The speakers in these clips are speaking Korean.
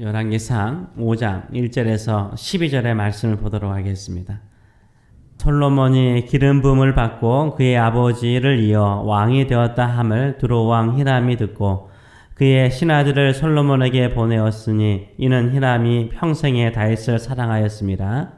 열왕기상 5장 1절에서 12절의 말씀을 보도록 하겠습니다. 솔로몬이 기름 부음을 받고 그의 아버지를 이어 왕이 되었다 함을 두로 왕 히람이 듣고 그의 신하들을 솔로몬에게 보내었으니 이는 히람이 평생에 다윗을 사랑하였습니다.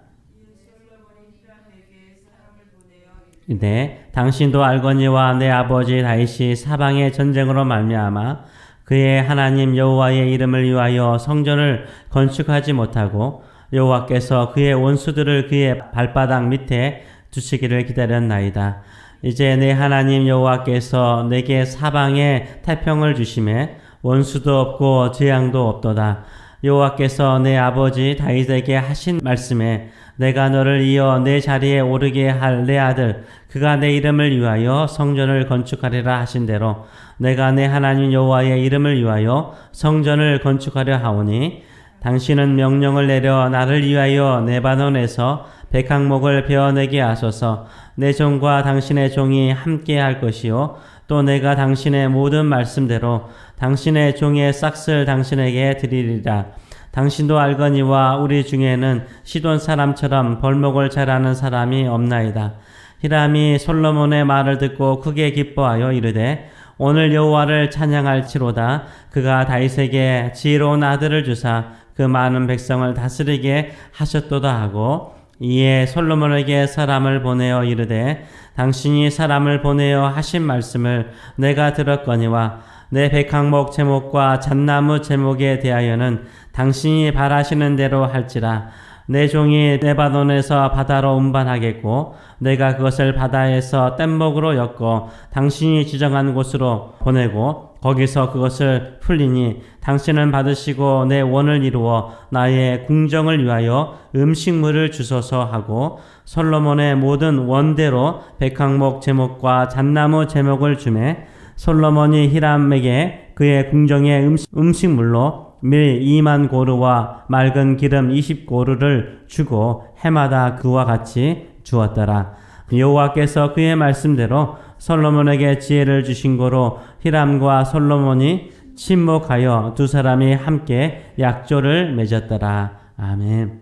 네, 당신도 알거니와 내 아버지 다윗이 사방의 전쟁으로 말미암아 그의 하나님 여호와의 이름을 위하여 성전을 건축하지 못하고 여호와께서 그의 원수들을 그의 발바닥 밑에 두시기를 기다렸나이다. 이제 내 하나님 여호와께서 내게 사방에 태평을 주심에 원수도 없고 재앙도 없도다. 여호와께서 내 아버지 다윗에게 하신 말씀에 내가 너를 이어 내 자리에 오르게 할 내 아들 그가 내 이름을 위하여 성전을 건축하리라 하신 대로 내가 내 하나님 여호와의 이름을 위하여 성전을 건축하려 하오니 당신은 명령을 내려 나를 위하여 네바논에서 백항목을 베어내게 하소서. 내 종과 당신의 종이 함께 할 것이요. 또 내가 당신의 모든 말씀대로 당신의 종의 싹을 당신에게 드리리라 당신도 알거니와 우리 중에는 시돈 사람처럼 벌목을 잘하는 사람이 없나이다. 히람이 솔로몬의 말을 듣고 크게 기뻐하여 이르되 오늘 여호와를 찬양할지로다. 그가 다윗에게 지혜로운 아들을 주사 그 많은 백성을 다스리게 하셨도다 하고 이에 솔로몬에게 사람을 보내어 이르되 당신이 사람을 보내어 하신 말씀을 내가 들었거니와 내 백항목 제목과 잣나무 제목에 대하여는 당신이 바라시는 대로 할지라. 내 종이 네바논에서 바다로 운반하겠고 내가 그것을 바다에서 뗏목으로 엮어 당신이 지정한 곳으로 보내고 거기서 그것을 풀리니 당신은 받으시고 내 원을 이루어 나의 궁정을 위하여 음식물을 주소서 하고 솔로몬의 모든 원대로 백항목 제목과 잣나무 제목을 주매 솔로몬이 히람에게 그의 궁정의 음식, 물로밀 2만 고르와 맑은 기름 20고르를 주고 해마다 그와 같이 주었더라. 여호와께서 그의 말씀대로 솔로몬에게 지혜를 주신 고로 히람과 솔로몬이 침묵하여 두 사람이 함께 약조를 맺었더라. 아멘.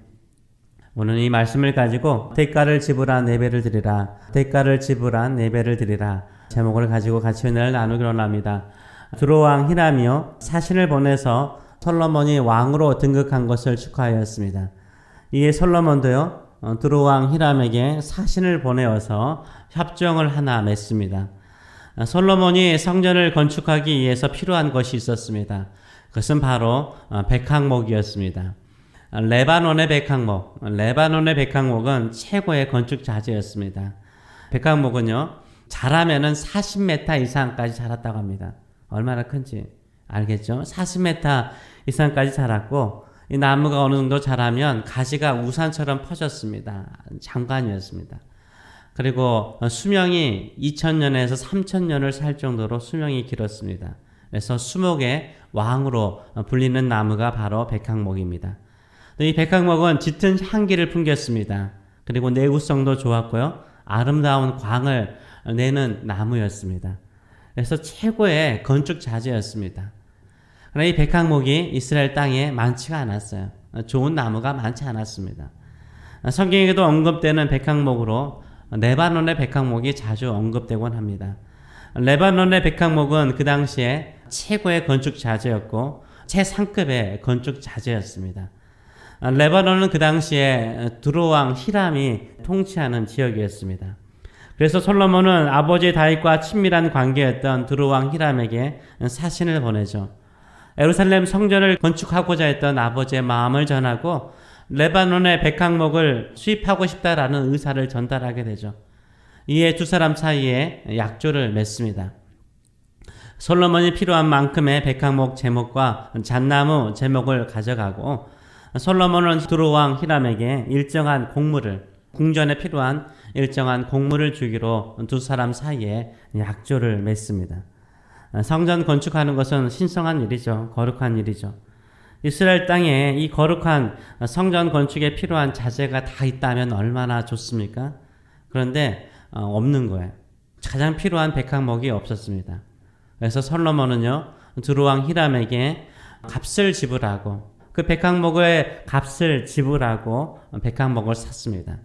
오늘 이 말씀을 가지고 대가를 지불한 예배를 드리라. 대가를 지불한 예배를 드리라. 제목을 가지고 같이 은혜를 나누기로 합니다. 두로왕 히람이요 사신을 보내서 솔로몬이 왕으로 등극한 것을 축하하였습니다. 이에 솔로몬도요 어, 두루왕 히람에게 사신을 보내어서 협정을 하나 맺습니다. 어, 솔로몬이 성전을 건축하기 위해서 필요한 것이 있었습니다. 그것은 바로 어, 백항목이었습니다. 레바논의 백항목, 레바논의 백항목은 최고의 건축 자재였습니다. 백항목은요, 자라면은 40m 이상까지 자랐다고 합니다. 얼마나 큰지 알겠죠? 40m 이상까지 자랐고 이 나무가 어느 정도 자라면 가지가 우산처럼 퍼졌습니다. 장관이었습니다. 그리고 수명이 2000년에서 3000년을 살 정도로 수명이 길었습니다. 그래서 수목의 왕으로 불리는 나무가 바로 백항목입니다. 이 백항목은 짙은 향기를 풍겼습니다. 그리고 내구성도 좋았고요. 아름다운 광을 내는 나무였습니다. 그래서 최고의 건축 자재였습니다. 그러나 이 백항목이 이스라엘 땅에 많지가 않았어요. 좋은 나무가 많지 않았습니다. 성경에도 언급되는 백항목으로 레바논의 백항목이 자주 언급되곤 합니다. 레바논의 백항목은 그 당시에 최고의 건축 자재였고 최상급의 건축 자재였습니다. 레바논은 그 당시에 두로왕 히람이 통치하는 지역이었습니다. 그래서 솔로몬은 아버지 다윗과 친밀한 관계였던 두로왕 히람에게 사신을 보내죠. 에루살렘 성전을 건축하고자 했던 아버지의 마음을 전하고 레바논의 백항목을 수입하고 싶다라는 의사를 전달하게 되죠. 이에 두 사람 사이에 약조를 맺습니다. 솔로몬이 필요한 만큼의 백항목 제목과 잣나무 제목을 가져가고 솔로몬은 두루왕 히람에게 일정한 공물을 궁전에 필요한 일정한 공물을 주기로 두 사람 사이에 약조를 맺습니다. 성전 건축하는 것은 신성한 일이죠. 거룩한 일이죠. 이스라엘 땅에 이 거룩한 성전 건축에 필요한 자재가 다 있다면 얼마나 좋습니까? 그런데 어, 없는 거예요. 가장 필요한 백항목이 없었습니다. 그래서 솔로몬은요 두루왕 히람에게 값을 지불하고 그 백항목의 값을 지불하고 백항목을 샀습니다.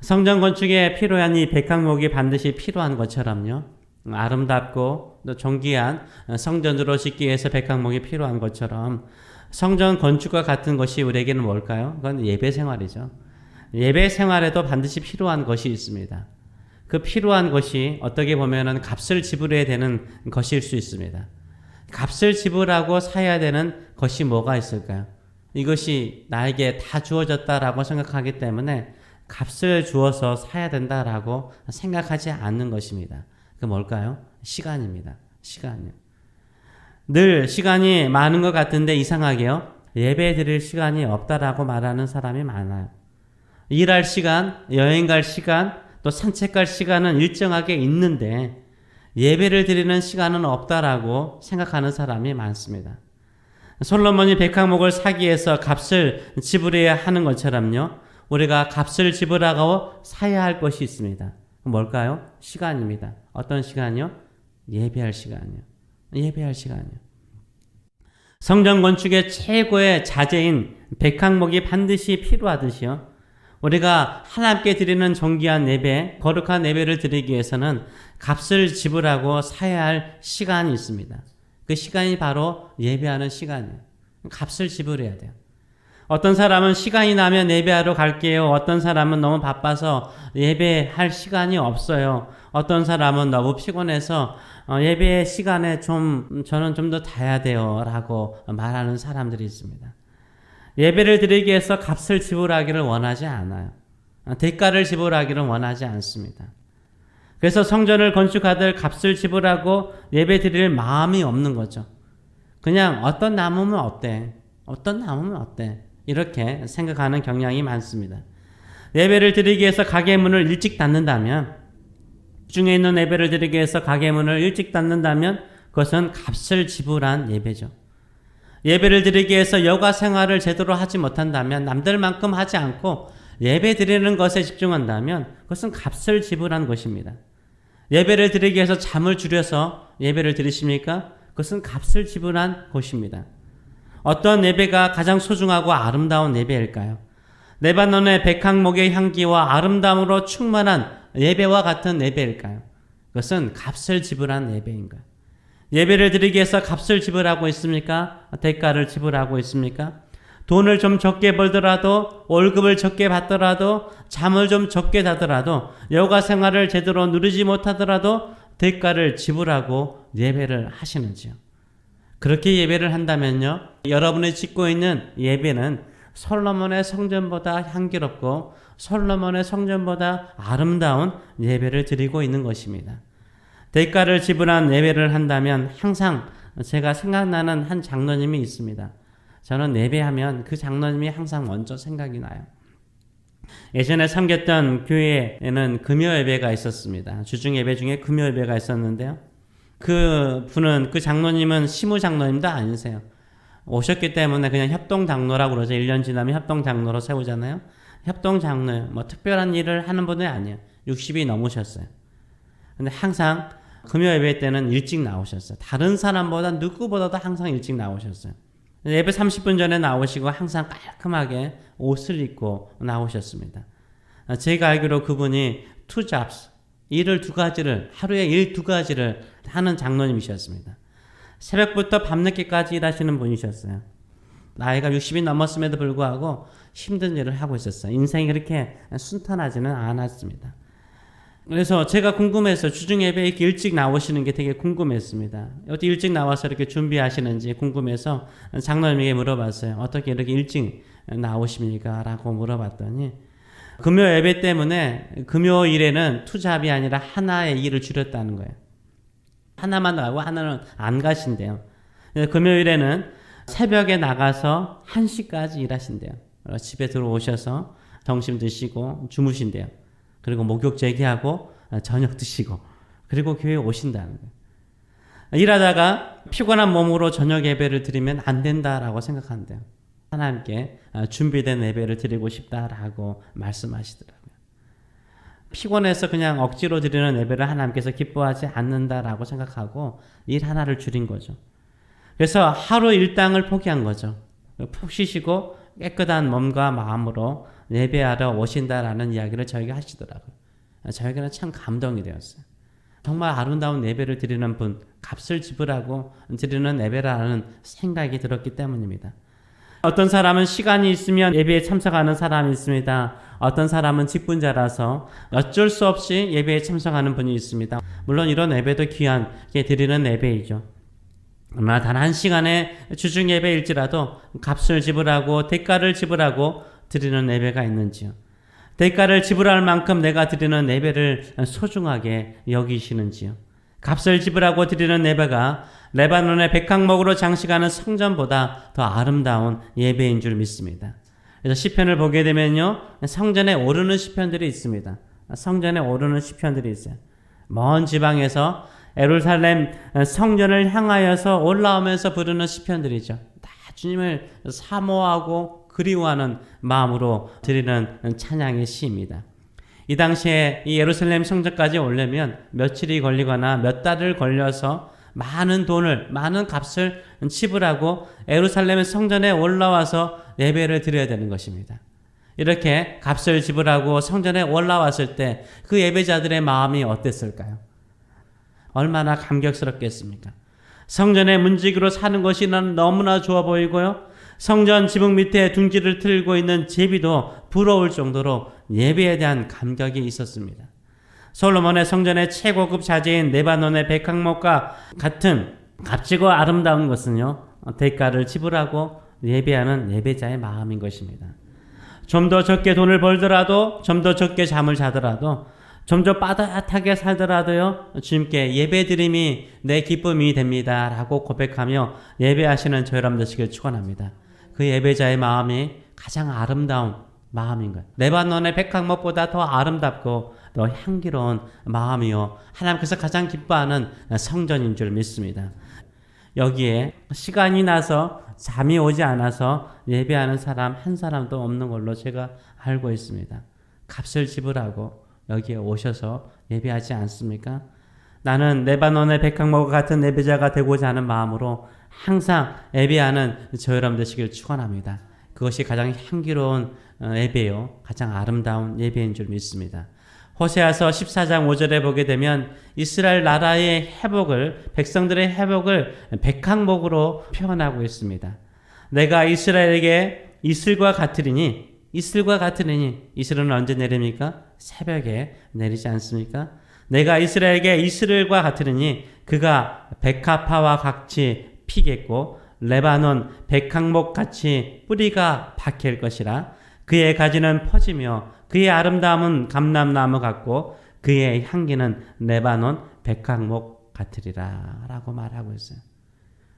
성전 건축에 필요한 이 백항목이 반드시 필요한 것처럼요. 아름답고 또 존귀한 성전으로 짓기 위해서 백항목이 필요한 것처럼 성전 건축과 같은 것이 우리에게는 뭘까요? 그건 예배 생활이죠. 예배 생활에도 반드시 필요한 것이 있습니다. 그 필요한 것이 어떻게 보면은 값을 지불해야 되는 것일 수 있습니다. 값을 지불하고 사야 되는 것이 뭐가 있을까요? 이것이 나에게 다 주어졌다라고 생각하기 때문에 값을 주어서 사야 된다라고 생각하지 않는 것입니다. 그 뭘까요? 시간입니다. 시간이요. 늘 시간이 많은 것 같은데 이상하게요. 예배 드릴 시간이 없다라고 말하는 사람이 많아요. 일할 시간, 여행 갈 시간, 또 산책 갈 시간은 일정하게 있는데 예배를 드리는 시간은 없다라고 생각하는 사람이 많습니다. 솔로몬이 백항목을 사기 위해서 값을 지불해야 하는 것처럼요. 우리가 값을 지불하고 사야 할 것이 있습니다. 뭘까요? 시간입니다. 어떤 시간이요? 예배할 시간이요. 예배할 시간이요. 성전 건축의 최고의 자재인 백항목이 반드시 필요하듯이요. 우리가 하나님께 드리는 정기한 예배, 거룩한 예배를 드리기 위해서는 값을 지불하고 사야 할 시간이 있습니다. 그 시간이 바로 예배하는 시간이에요. 값을 지불해야 돼요. 어떤 사람은 시간이 나면 예배하러 갈게요. 어떤 사람은 너무 바빠서 예배할 시간이 없어요. 어떤 사람은 너무 피곤해서 어, 예배 시간에 좀 저는 좀 더 자야 돼요라고 말하는 사람들이 있습니다. 예배를 드리기 위해서 값을 지불하기를 원하지 않아요. 어, 대가를 지불하기를 원하지 않습니다. 그래서 성전을 건축하들 값을 지불하고 예배 드릴 마음이 없는 거죠. 그냥 어떤 나무면 어때? 어떤 나무면 어때? 이렇게 생각하는 경향이 많습니다. 예배를 드리기 위해서 가게 문을 일찍 닫는다면 중에 있는 예배를 드리기 위해서 가게 문을 일찍 닫는다면 그것은 값을 지불한 예배죠. 예배를 드리기 위해서 여가 생활을 제대로 하지 못한다면 남들만큼 하지 않고 예배 드리는 것에 집중한다면 그것은 값을 지불한 것입니다. 예배를 드리기 위해서 잠을 줄여서 예배를 드리십니까? 그것은 값을 지불한 것입니다. 어떤 예배가 가장 소중하고 아름다운 예배일까요? 레바논의 백항목의 향기와 아름다움으로 충만한 예배와 같은 예배일까요? 그것은 값을 지불한 예배인가요? 예배를 드리기 위해서 값을 지불하고 있습니까? 대가를 지불하고 있습니까? 돈을 좀 적게 벌더라도 월급을 적게 받더라도 잠을 좀 적게 자더라도 여가 생활을 제대로 누리지 못하더라도 대가를 지불하고 예배를 하시는지요. 그렇게 예배를 한다면요. 여러분이 짓고 있는 예배는 솔로몬의 성전보다 향기롭고 솔로몬의 성전보다 아름다운 예배를 드리고 있는 것입니다. 대가를 지불한 예배를 한다면 항상 제가 생각나는 한 장로님이 있습니다. 저는 예배하면 그 장로님이 항상 먼저 생각이 나요. 예전에 섬겼던 교회에는 금요 예배가 있었습니다. 주중 예배 중에 금요 예배가 있었는데요. 그 분은 그 장로님은 시무 장로님도 아니세요. 오셨기 때문에 그냥 협동 장로라고 그러죠. 1년 지나면 협동 장로로 세우잖아요. 협동 장로 뭐 특별한 일을 하는 분이 아니에요. 60이 넘으셨어요. 근데 항상 금요 예배 때는 일찍 나오셨어요. 다른 사람보다 누구보다도 항상 일찍 나오셨어요. 예배 30분 전에 나오시고 항상 깔끔하게 옷을 입고 나오셨습니다. 제가 알기로 그분이 jobs, 일을 두 가지를, 하루에 일 두 가지를 하는 장로님이셨습니다. 새벽부터 밤늦게까지 일하시는 분이셨어요. 나이가 60이 넘었음에도 불구하고 힘든 일을 하고 있었어요. 인생이 그렇게 순탄하지는 않았습니다. 그래서 제가 궁금해서 주중 예배 이렇게 일찍 나오시는 게 되게 궁금했습니다. 어떻게 일찍 나와서 이렇게 준비하시는지 궁금해서 장로님에게 물어봤어요. 어떻게 이렇게 일찍 나오십니까? 라고 물어봤더니 금요 예배 때문에 금요일에는 투잡이 아니라 하나의 일을 줄였다는 거예요. 하나만 나가고 하나는 안 가신대요. 금요일에는 새벽에 나가서 1시까지 일하신대요. 집에 들어오셔서 점심 드시고 주무신대요. 그리고 목욕 재개하고 저녁 드시고 그리고 교회에 오신다는 거예요. 일하다가 피곤한 몸으로 저녁 예배를 드리면 안 된다라고 생각한대요. 하나님께 준비된 예배를 드리고 싶다라고 말씀하시더라고요. 피곤해서 그냥 억지로 드리는 예배를 하나님께서 기뻐하지 않는다라고 생각하고 일 하나를 줄인 거죠. 그래서 하루 일당을 포기한 거죠. 푹 쉬시고 깨끗한 몸과 마음으로 예배하러 오신다라는 이야기를 저에게 하시더라고요. 저에게는 참 감동이 되었어요. 정말 아름다운 예배를 드리는 분, 값을 지불하고 드리는 예배라는 생각이 들었기 때문입니다. 어떤 사람은 시간이 있으면 예배에 참석하는 사람이 있습니다. 어떤 사람은 직분자라서 어쩔 수 없이 예배에 참석하는 분이 있습니다. 물론 이런 예배도 귀하게 드리는 예배이죠. 그러나 단 한 시간의 주중 예배일지라도 값을 지불하고 대가를 지불하고 드리는 예배가 있는지요. 대가를 지불할 만큼 내가 드리는 예배를 소중하게 여기시는지요. 값을 지불하고 드리는 예배가 레바논의 백항목으로 장식하는 성전보다 더 아름다운 예배인 줄 믿습니다. 그래서 시편을 보게 되면요. 성전에 오르는 시편들이 있습니다. 성전에 오르는 시편들이 있어요. 먼 지방에서 에루살렘 성전을 향하여서 올라오면서 부르는 시편들이죠. 다 주님을 사모하고 그리워하는 마음으로 드리는 찬양의 시입니다. 이 당시에 이 예루살렘 성전까지 오려면 며칠이 걸리거나 몇 달을 걸려서 많은 돈을 많은 값을 지불하고 에루살렘 성전에 올라와서 예배를 드려야 되는 것입니다. 이렇게 값을 지불하고 성전에 올라왔을 때 그 예배자들의 마음이 어땠을까요? 얼마나 감격스럽겠습니까? 성전의 문지기로 사는 것이 난 너무나 좋아 보이고요. 성전 지붕 밑에 둥지를 틀고 있는 제비도 부러울 정도로 예배에 대한 감격이 있었습니다. 솔로몬의 성전의 최고급 자재인 네바논의 백항목과 같은 값지고 아름다운 것은요, 대가를 지불하고 예배하는 예배자의 마음인 것입니다. 좀 더 적게 돈을 벌더라도, 좀 더 적게 잠을 자더라도, 좀 더 빠듯하게 살더라도요, 주님께 예배 드림이 내 기쁨이 됩니다. 라고 고백하며 예배하시는 저 여러분 되시길 축원합니다. 그 예배자의 마음이 가장 아름다운 마음인 거예요. 레바논의 백항목보다 더 아름답고 더 향기로운 마음이요. 하나님께서 가장 기뻐하는 성전인 줄 믿습니다. 여기에 시간이 나서 잠이 오지 않아서 예배하는 사람 한 사람도 없는 걸로 제가 알고 있습니다. 값을 지불하고 여기에 오셔서 예배하지 않습니까? 나는 레바논의 백항목 같은 예배자가 되고자 하는 마음으로 항상 예배하는 저 여러분 되시길 축원합니다. 그것이 가장 향기로운 예배요, 가장 아름다운 예배인 줄 믿습니다. 호세아서 14장 5절에 보게 되면 이스라엘 나라의 회복을 백성들의 회복을 백항목으로 표현하고 있습니다. 내가 이스라엘에게 이슬과 같으리니 이슬과 같으리니 이슬은 언제 내립니까? 새벽에 내리지 않습니까? 내가 이스라엘에게 이스라엘과 같으리니 그가 백합화와 같이 피겠고 레바논 백항목 같이 뿌리가 박힐 것이라 그의 가지는 퍼지며 그의 아름다움은 감람나무 같고 그의 향기는 레바논 백항목 같으리라 라고 말하고 있어요.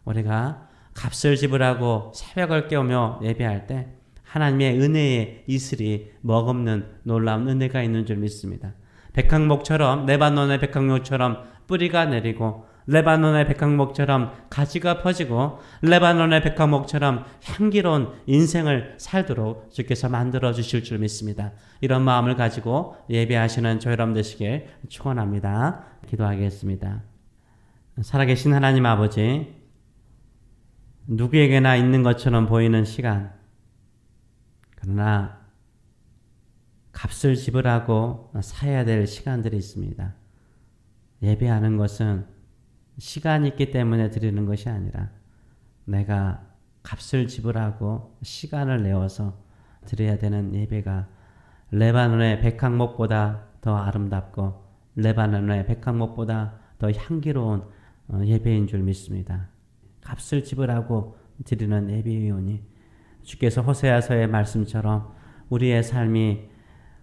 우리가 값을 지불하고 새벽을 깨우며 예배할 때 하나님의 은혜의 이슬이 머금는 놀라운 은혜가 있는 줄 믿습니다. 백항목처럼 레바논의 백항목처럼 뿌리가 내리고 레바논의 백항목처럼 가지가 퍼지고 레바논의 백항목처럼 향기로운 인생을 살도록 주께서 만들어 주실 줄 믿습니다. 이런 마음을 가지고 예배하시는 저 여러분 되시길 축원합니다. 기도하겠습니다. 살아계신 하나님 아버지 누구에게나 있는 것처럼 보이는 시간 그러나 값을 지불하고 사야 될 시간들이 있습니다. 예배하는 것은 시간이 있기 때문에 드리는 것이 아니라 내가 값을 지불하고 시간을 내어서 드려야 되는 예배가 레바논의 백항목보다 더 아름답고 레바논의 백항목보다 더 향기로운 어, 예배인 줄 믿습니다. 값을 지불하고 드리는 예배이오니 주께서 호세아서의 말씀처럼 우리의 삶이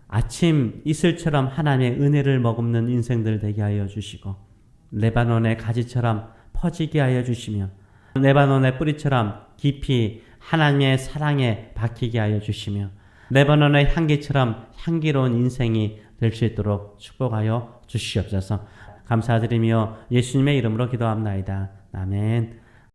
아침 이슬처럼 하나님의 은혜를 머금는 인생들 되게 하여 주시고 레바논의 가지처럼 퍼지게 하여 주시며 레바논의 뿌리처럼 깊이 하나님의 사랑에 박히게 하여 주시며 레바논의 향기처럼 향기로운 인생이 될 수 있도록 축복하여 주시옵소서. 감사드리며 예수님의 이름으로 기도합나이다. 아멘.